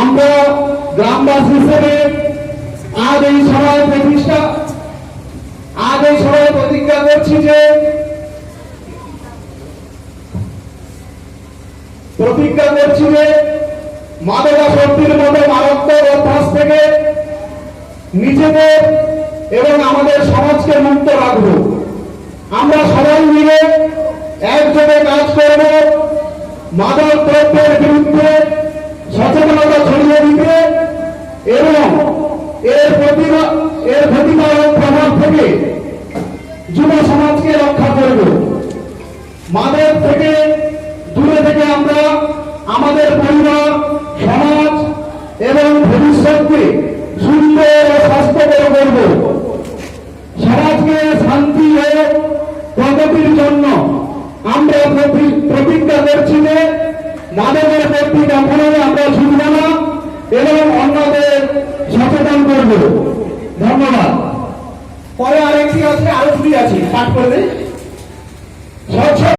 আমরা গ্রামবাসী হিসেবে আজ এই সভায় প্রতিষ্ঠা, আজ এই সভায় প্রতিজ্ঞা করছি যে প্রতিজ্ঞা করছি যে মাদকাসক্তির মতো মারাত্মক অভ্যাস থেকে নিজেদের এবং আমাদের সমাজকে মুক্ত রাখব। আমরা সবাই মিলে একযোগে কাজ করব। মাদক দ্রব্যের বিরুদ্ধে সচেতনতা ছড়িয়ে দিতে এবং এর প্রতিভা, এর ক্ষতিকারক প্রভাব থেকে যুব সমাজকে রক্ষা করব। মাদক থেকে দূরে থেকে আমরা আমাদের পরিবার, সমাজ এবং ভবিষ্যৎকে সুন্দর ও স্বাস্থ্যকর করব। সমাজকে শান্তি ও প্রগতির জন্য আমরা প্রতি- প্রতিজ্ঞা করছি যে মাদকের প্রতি কখনোই আমরা ছুটব না এবং অন্যদের সচেতন করব। ধন্যবাদ। পরে আরেকটি আছে আরও দুটি আছে। পাঠ করবে